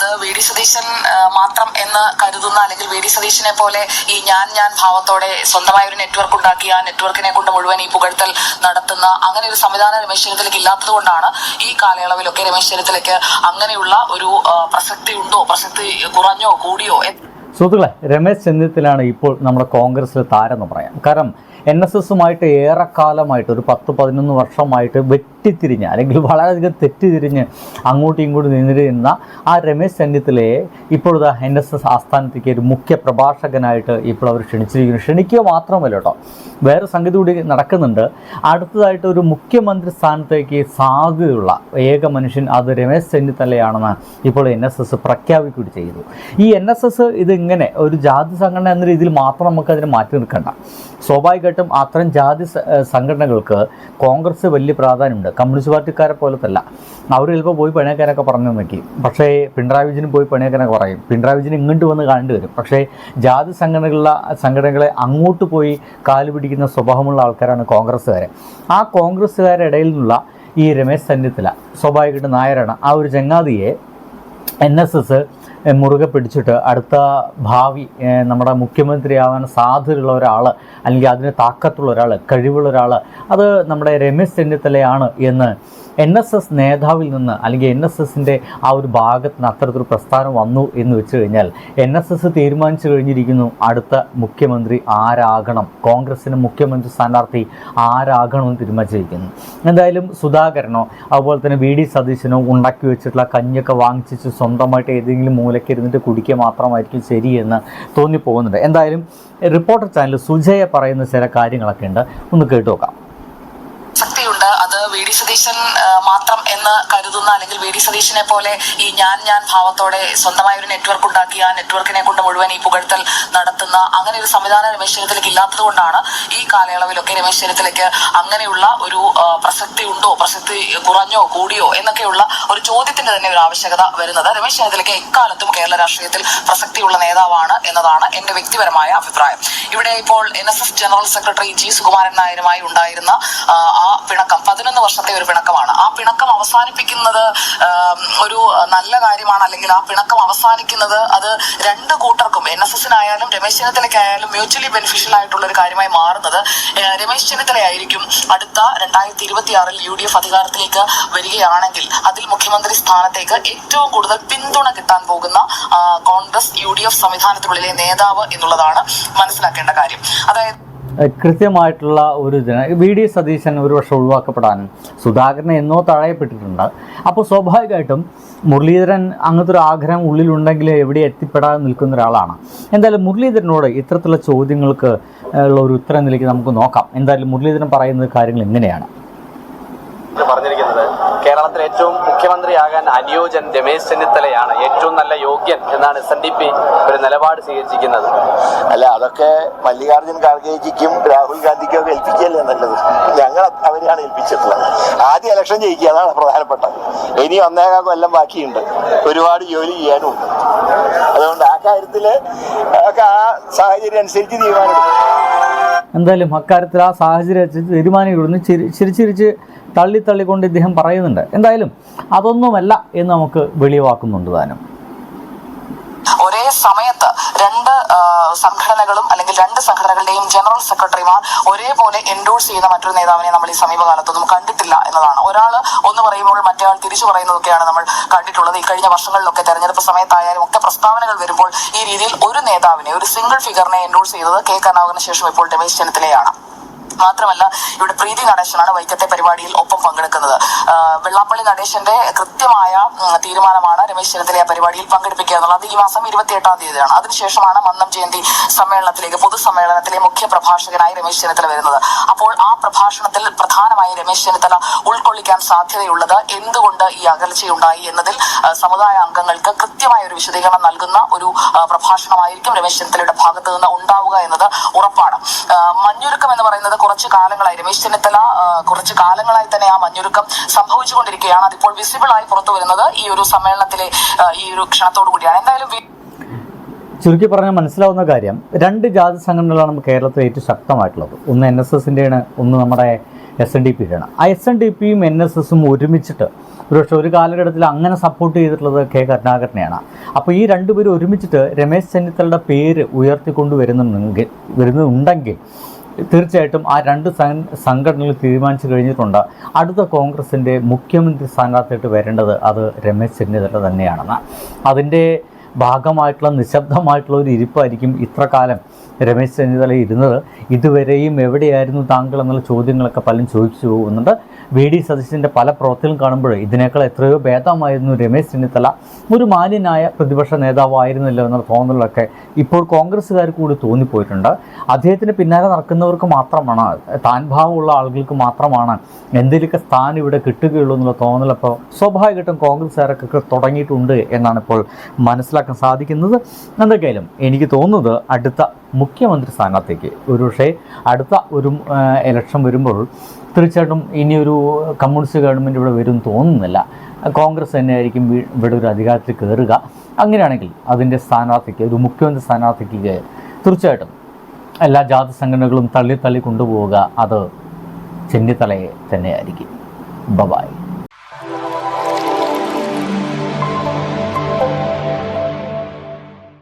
അത് V D Satheesan മാത്രം എന്ന് കരുതുന്ന അല്ലെങ്കിൽ വി ഡി സതീശനെ പോലെ ഈ ഞാൻ ഞാൻ ഭാവത്തോടെ സ്വന്തമായ ഒരു നെറ്റ്വർക്ക് ഉണ്ടാക്കി ആ നെറ്റ്വർക്കിനെ കൊണ്ട് മുഴുവൻ ഈ പുകഴ്ത്തൽ നടത്തുന്ന അങ്ങനെ ഒരു സംവിധാന രമേശ് ചെന്നിത്തലയ്ക്ക് ഇല്ലാത്തത് കൊണ്ടാണ് ഈ കാലയളവിലൊക്കെ രമേശ് ചെന്നിത്തലയ്ക്ക് അങ്ങനെയുള്ള ഒരു പ്രസക്തി ഉണ്ടോ? പ്രസക്തി കുറഞ്ഞോ? കൂടിയോ? സുഹൃത്തുക്കളെ രമേശ് ചെന്നിത്തലാണ് ഇപ്പോൾ നമ്മുടെ കോൺഗ്രസ്സിൽ താരെന്ന് പറയാം. കാരണം എൻ എസ് എസുമായിട്ട് ഏറെക്കാലമായിട്ട് ഒരു പത്ത് പതിനൊന്ന് വർഷമായിട്ട് വെട്ടിത്തിരിഞ്ഞ് അല്ലെങ്കിൽ വളരെയധികം തെറ്റിതിരിഞ്ഞ് അങ്ങോട്ടും ഇങ്ങോട്ടും നിന്നിരുന്ന ആ രമേശ് ചെന്നിത്തലയെ ഇപ്പോഴത്തെ എൻ എസ് എസ് ആസ്ഥാനത്തേക്ക് ഒരു മുഖ്യ പ്രഭാഷകനായിട്ട് ഇപ്പോൾ അവർ ക്ഷണിച്ചിരിക്കുന്നു. ക്ഷണിക്കുക മാത്രമല്ല കേട്ടോ വേറെ സംഗതി കൂടി നടക്കുന്നുണ്ട്. അടുത്തതായിട്ട് ഒരു മുഖ്യമന്ത്രി സ്ഥാനത്തേക്ക് സാധ്യതയുള്ള ഏക മനുഷ്യൻ അത് രമേശ് ചെന്നിത്തലയാണെന്ന് ഇപ്പോൾ എൻ എസ് എസ് പ്രഖ്യാപിക്കുകയും ചെയ്തു. ഈ എൻ എസ് എസ് ഇതിങ്ങനെ ഒരു ജാതി സംഘടന എന്ന രീതിയിൽ മാത്രം നമുക്കതിനെ മാറ്റി നിൽക്കണ്ട സ്വാഭാവികമായിട്ടും അത്തരം ജാതി സംഘടനകൾക്ക് കോൺഗ്രസ് വലിയ പ്രാധാന്യമുണ്ട്. കമ്മ്യൂണിസ്റ്റ് പാർട്ടിക്കാരെ പോലത്തല്ല. അവർ ചിലപ്പോൾ പോയി പണിയാക്കാനൊക്കെ പറഞ്ഞു നോക്കി. പക്ഷേ പിണറായി വിജയനും പോയി പണിയാക്കാനൊക്കെ പറയും. പിണറായി വിജയൻ ഇങ്ങോട്ട് വന്ന് കാണേണ്ടി വരും. പക്ഷേ ജാതി സംഘടനകളുടെ സംഘടനകളെ അങ്ങോട്ട് പോയി കാൽ പിടിക്കുന്ന സ്വഭാവമുള്ള ആൾക്കാരാണ് കോൺഗ്രസ്സുകാരെ. ആ കോൺഗ്രസ്സുകാരുടെ ഇടയിൽ നിന്നുള്ള ഈ രമേശ് ചെന്നിത്തല സ്വാഭാവികമായിട്ട് നായരാണ് ആ ഒരു ചങ്ങാതിയെ എൻ എസ് എസ് മുറുകെ പിടിച്ചിട്ട് അടുത്ത ഭാവി നമ്മുടെ മുഖ്യമന്ത്രിയാവാൻ സാധ്യതയുള്ള ഒരാൾ അല്ലെങ്കിൽ അതിന് താക്കത്തുള്ള ഒരാൾ കഴിവുള്ള ഒരാൾ അത് നമ്മുടെ രമേശ് ചെന്നിത്തലയാണ് എന്ന് എൻ എസ് എസ് നേതാവിൽ നിന്ന് അല്ലെങ്കിൽ എൻ എസ് എസിന്റെ ആ ഒരു ഭാഗത്ത് നിന്ന് അത്തരത്തിലൊരു പ്രസ്ഥാനം വന്നു എന്ന് വെച്ച് കഴിഞ്ഞാൽ എൻ എസ് എസ് തീരുമാനിച്ചു കഴിഞ്ഞിരിക്കുന്നു. അടുത്ത മുഖ്യമന്ത്രി ആരാകണം? കോൺഗ്രസിന് മുഖ്യമന്ത്രി സ്ഥാനാർത്ഥി ആരാകണമെന്ന് തീരുമാനിച്ചിരിക്കുന്നു. എന്തായാലും സുധാകരനോ അതുപോലെ തന്നെ വി ഡി സതീശനോ ഉണ്ടാക്കി വെച്ചിട്ടുള്ള കഞ്ഞൊക്കെ വാങ്ങിച്ചിട്ട് സ്വന്തമായിട്ട് ഏതെങ്കിലും ഇരുന്നിട്ട് കുടിക്കുക മാത്രമായിരിക്കും ശരിയെന്ന് തോന്നിപ്പോകുന്നുണ്ട്. എന്തായാലും റിപ്പോർട്ടർ ചാനൽ സുജയ പറയുന്ന ചില കാര്യങ്ങളൊക്കെ ഉണ്ട്. ഒന്ന് കേട്ടു നോക്കാം പ്രസക്തിയുണ്ട് അത് വി ഡി സതീശൻ മാത്രം എന്ന് കരുതുന്ന അല്ലെങ്കിൽ വി ഡി സതീശനെ പോലെ ഈ ഞാൻ ഞാൻ ഭാവത്തോടെ സ്വന്തമായ ഒരു നെറ്റ്വർക്ക് ഉണ്ടാക്കി ആ നെറ്റ്വർക്കിനെ കൊണ്ട് മുഴുവൻ ഈ പുകഴ്ത്തൽ നടത്തുന്ന അങ്ങനെ ഒരു സംവിധാന രമേശ് ചെന്നിത്തലയ്ക്ക് ഇല്ലാത്തത് കൊണ്ടാണ് ഈ കാലയളവിലൊക്കെ രമേശ് ചെന്നിത്തലയ്ക്ക് അങ്ങനെയുള്ള ഒരു പ്രസക്തി ഉണ്ടോ പ്രസക്തി കുറഞ്ഞോ കൂടിയോ എന്നൊക്കെയുള്ള ഒരു ചോദ്യത്തിന്റെ തന്നെ ഒരു ആവശ്യകത വരുന്നത്. രമേശ് ചെന്നിത്തലയ്ക്ക് എക്കാലത്തും കേരള രാഷ്ട്രീയത്തിൽ പ്രസക്തിയുള്ള നേതാവാണ് എന്നതാണ് എന്റെ വ്യക്തിപരമായ അഭിപ്രായം. ഇവിടെ ഇപ്പോൾ N general secretary G Sukumaran നായരുമായി ഉണ്ടായിരുന്ന ആ പിണക്കം പതിനൊന്ന് വർഷത്തെ ഒരു പിണക്കമാണ്. ആ പിണക്കം അവസാനിപ്പിക്കുന്നത് ഒരു നല്ല കാര്യമാണ്. അല്ലെങ്കിൽ ആ പിണക്കം അവസാനിക്കുന്നത് അത് രണ്ട് കൂട്ടർക്കും എൻ എസ് എസിനായാലും രമേശ് ചെന്നിത്തലയ്ക്കായാലും മ്യൂച്വലി ബെനിഫിഷ്യൽ ആയിട്ടുള്ള ഒരു കാര്യമായി മാറുന്നത്. രമേശ് ചെന്നിത്തലയായിരിക്കും അടുത്ത രണ്ടായിരത്തി ഇരുപത്തി ആറിൽ യു ഡി എഫ് അധികാരത്തിലേക്ക് വരികയാണെങ്കിൽ അതിൽ മുഖ്യമന്ത്രി സ്ഥാനത്തേക്ക് ഏറ്റവും കൂടുതൽ പിന്തുണ കിട്ടാൻ പോകുന്ന കോൺഗ്രസ് യു ഡി എഫ് സംവിധാനത്തിനുള്ളിലെ നേതാവ് എന്നുള്ളതാണ് മനസ്സിലാക്കേണ്ട കാര്യം. അതായത് കൃത്യമായിട്ടുള്ള ഒരു ജന വി ഡി സതീശൻ ഒരു വർഷം ഒഴിവാക്കപ്പെടാനും സുധാകരനെ എന്നോ തഴയപ്പെട്ടിട്ടുണ്ട് അപ്പോൾ സ്വാഭാവികമായിട്ടും മുരളീധരൻ അങ്ങനത്തെ ഒരു ആഗ്രഹം ഉള്ളിലുണ്ടെങ്കിൽ എവിടെ എത്തിപ്പെടാതെ നിൽക്കുന്ന ഒരാളാണ്. എന്തായാലും മുരളീധരനോട് ഇത്തരത്തിലുള്ള ചോദ്യങ്ങൾക്ക് ഉള്ള ഒരു ഉത്തരം നിലയ്ക്ക് നമുക്ക് നോക്കാം. എന്തായാലും മുരളീധരൻ പറയുന്ന കാര്യങ്ങൾ എങ്ങനെയാണ്? പറഞ്ഞിരിക്കുന്നത് കേരളത്തിലെ ഏറ്റവും മുഖ്യമന്ത്രിയാകാൻ അനുയോജ്യൻ രമേശ് ചെന്നിത്തലയാണ് ഏറ്റവും നല്ല യോഗ്യൻ എന്നാണ് എസ് എൻ ഡി പി ഒരു നിലപാട് സ്വീകരിച്ചിരിക്കുന്നത്. അല്ല അതൊക്കെ മല്ലികാർജുൻ ഖാർഗേജിക്കും രാഹുൽ ഗാന്ധിക്കും ഒക്കെ ഏൽപ്പിക്കുകയല്ലേ നല്ലത്? ഞങ്ങൾ അവരെയാണ് ഏൽപ്പിച്ചിട്ടുള്ളത്. ആദ്യ ഇലക്ഷൻ ജയിക്കുക അതാണ് പ്രധാനപ്പെട്ടത്. ഇനി ഒന്നേകാൽ കൊല്ലം ബാക്കിയുണ്ട്. ഒരുപാട് ജോലി ചെയ്യാനുണ്ട് അതുകൊണ്ട് ആ കാര്യത്തിൽ ഒക്കെ ആ സാഹചര്യം അനുസരിച്ച് തീരുമാനമെടുക്കും എന്തായാലും അക്കാര്യത്തിൽ ആ സാഹചര്യം തീരുമാനം തീരുമാനിക്കുന്നു ചിരി ചിരിച്ചിരിച്ച് തള്ളി തള്ളിക്കൊണ്ട് ഇദ്ദേഹം പറയുന്നുണ്ട്. എന്തായാലും അതൊന്നുമല്ല എന്ന് നമുക്ക് വെളിവാക്കുന്നുണ്ട് താനും. സമയത്ത് രണ്ട് സംഘടനകളും അല്ലെങ്കിൽ രണ്ട് സംഘടനകളുടെയും ജനറൽ സെക്രട്ടറിമാർ ഒരേപോലെ എൻഡോഴ്സ് ചെയ്യുന്ന മറ്റൊരു നേതാവിനെ നമ്മൾ ഈ സമീപകാലത്തൊന്നും കണ്ടിട്ടില്ല എന്നതാണ്. ഒരാൾ ഒന്ന് പറയുമ്പോൾ മറ്റേ തിരിച്ചു പറയുന്നതൊക്കെയാണ് നമ്മൾ കണ്ടിട്ടുള്ളത്. ഈ കഴിഞ്ഞ വർഷങ്ങളിലൊക്കെ തെരഞ്ഞെടുപ്പ് സമയത്തായാലും ഒക്കെ പ്രസ്താവനകൾ വരുമ്പോൾ ഈ രീതിയിൽ ഒരു നേതാവിനെ ഒരു സിംഗിൾ ഫിഗറിനെ എൻഡോഴ്സ് ചെയ്തത് കെ കരുണാകരന് ശേഷം ഇപ്പോൾ രമേശ് ചെന്നിത്തലയാണ്. മാത്രമല്ല ഇവിടെ പ്രീതി നടേശനാണ് വൈക്കത്തെ പരിപാടിയിൽ ഒപ്പം പങ്കെടുക്കുന്നത്. വെള്ളാപ്പള്ളി നടേശന്റെ കൃത്യമായ തീരുമാനമാണ് രമേശ് ചെന്നിത്തലയെ പരിപാടിയിൽ പങ്കെടുപ്പിക്കുക എന്നുള്ളത്. ഈ മാസം ഇരുപത്തി എട്ടാം തീയതിയാണ്. അതിനുശേഷമാണ് മന്നം ജയന്തി സമ്മേളനത്തിലേക്ക് പൊതുസമ്മേളനത്തിലെ മുഖ്യ പ്രഭാഷകനായി രമേശ് ചെന്നിത്തല വരുന്നത്. അപ്പോൾ ആ പ്രഭാഷണത്തിൽ പ്രധാനമായി രമേശ് ചെന്നിത്തല ഉൾക്കൊള്ളിക്കാൻ സാധ്യതയുള്ളത് എന്തുകൊണ്ട് ഈ അകൽച്ചയുണ്ടായി എന്നതിൽ സമുദായ അംഗങ്ങൾക്ക് കൃത്യമായ ഒരു വിശദീകരണം നൽകുന്ന ഒരു പ്രഭാഷണമായിരിക്കും രമേശ് ചെന്നിത്തലയുടെ ഭാഗത്ത് നിന്ന് ഉണ്ടാവുക എന്നത് ഉറപ്പാണ്. മഞ്ഞുരുക്കം എന്ന് പറയുന്നത് കുറച്ച് കാലങ്ങളായി. രമേശ് ചെന്നിത്തല കുറച്ച് കാലങ്ങളായി തന്നെ ആ മഞ്ഞുരുക്കം സംഭവിച്ചുകൊണ്ടിരിക്കുകയാണ്. അതിപ്പോൾ വിസിബിൾ ആയി പുറത്തു വരുന്നത് ഈ ഒരു സമ്മേളനത്തിലെ ഈ ഒരു ക്ഷണത്തോടു കൂടിയാണ്. എന്തായാലും ചുരുക്കി പറഞ്ഞാൽ മനസ്സിലാവുന്ന കാര്യം രണ്ട് ജാതി സംഘടനകളാണ് നമുക്ക് കേരളത്തിൽ ഏറ്റവും ശക്തമായിട്ടുള്ളത്. ഒന്ന് എൻ എസ് എസിന്റെയാണ് ഒന്ന് നമ്മുടെ എസ് എൻ ഡി പിയുടെയാണ്. ആ എസ് എൻ ഡി പിയും എൻ എസ് എസും ഒരുമിച്ചിട്ട് ഒരുപക്ഷെ ഒരു കാലഘട്ടത്തിൽ അങ്ങനെ സപ്പോർട്ട് ചെയ്തിട്ടുള്ളത് കെ കരുണാകരനെയാണ്. അപ്പോൾ ഈ രണ്ടുപേരും ഒരുമിച്ചിട്ട് രമേശ് ചെന്നിത്തലയുടെ പേര് ഉയർത്തിക്കൊണ്ട് വരുന്നുണ്ടെങ്കിൽ വരുന്നുണ്ടെങ്കിൽ തീർച്ചയായിട്ടും ആ രണ്ട് സംഘടനകൾ തീരുമാനിച്ചു കഴിഞ്ഞിട്ടുണ്ട്. അടുത്ത കോൺഗ്രസിന്റെ മുഖ്യമന്ത്രി സ്ഥാനാർത്ഥിയായിട്ട് വരേണ്ടത് അത് രമേശ് ചെന്നിത്തല തന്നെയാണെന്ന്. അതിന്റെ ഭാഗമായിട്ടുള്ള നിശബ്ദമായിട്ടുള്ള ഒരു ഇരിപ്പായിരിക്കും ഇത്ര കാലം രമേശ് ചെന്നിത്തല ഇരുന്നത്. ഇതുവരെയും എവിടെയായിരുന്നു താങ്കൾ എന്നുള്ള ചോദ്യങ്ങളൊക്കെ പലരും ചോദിച്ചു പോകുന്നുണ്ട്. വി ഡി സതീശന്റെ പല പ്രവൃത്തികളും കാണുമ്പോൾ ഇതിനേക്കാൾ എത്രയോ ഭേദമായിരുന്നു രമേശ് ചെന്നിത്തല. ഒരു മാന്യനായ പ്രതിപക്ഷ നേതാവായിരുന്നല്ലോ എന്നുള്ള തോന്നലൊക്കെ ഇപ്പോൾ കോൺഗ്രസ്സുകാർ കൂടി തോന്നിപ്പോയിട്ടുണ്ട്. അദ്ദേഹത്തിന് പിന്നാലെ നടക്കുന്നവർക്ക് മാത്രമാണ് താൻ ഭാവമുള്ള ആളുകൾക്ക് മാത്രമാണ് എന്തെങ്കിലുമൊക്കെ സ്ഥാനം ഇവിടെ കിട്ടുകയുള്ളൂ എന്നുള്ള തോന്നലപ്പോൾ സ്വാഭാവികമായിട്ടും കോൺഗ്രസ്സുകാരൊക്കെ തുടങ്ങിയിട്ടുണ്ട് എന്നാണ് ഇപ്പോൾ മനസ്സിലാക്കാൻ സാധിക്കുന്നത് എന്തൊക്കെയായാലും എനിക്ക് തോന്നുന്നത് അടുത്ത മുഖ്യമന്ത്രി സ്ഥാനത്തേക്ക് ഒരുപക്ഷേ അടുത്ത ഒരു ഇലക്ഷൻ വരുമ്പോൾ തീർച്ചയായിട്ടും ഇനിയൊരു കമ്മ്യൂണിസ്റ്റ് ഗവൺമെന്റ് ഇവിടെ വരും തോന്നുന്നില്ല. കോൺഗ്രസ് തന്നെയായിരിക്കും ആയിരിക്കും ഇവിടെ ഒരു അധികാരത്തിൽ കയറുക അങ്ങനെയാണെങ്കിൽ അതിന്റെ സ്ഥാനാർത്ഥിക്ക് ഒരു മുഖ്യമന്ത്രി സ്ഥാനാർത്ഥിക്ക് തീർച്ചയായിട്ടും എല്ലാ ജാതി സംഘടനകളും തള്ളി തള്ളി കൊണ്ടുപോവുക. അത് ചെന്നിത്തലയെ തന്നെയായിരിക്കും. ബബായ്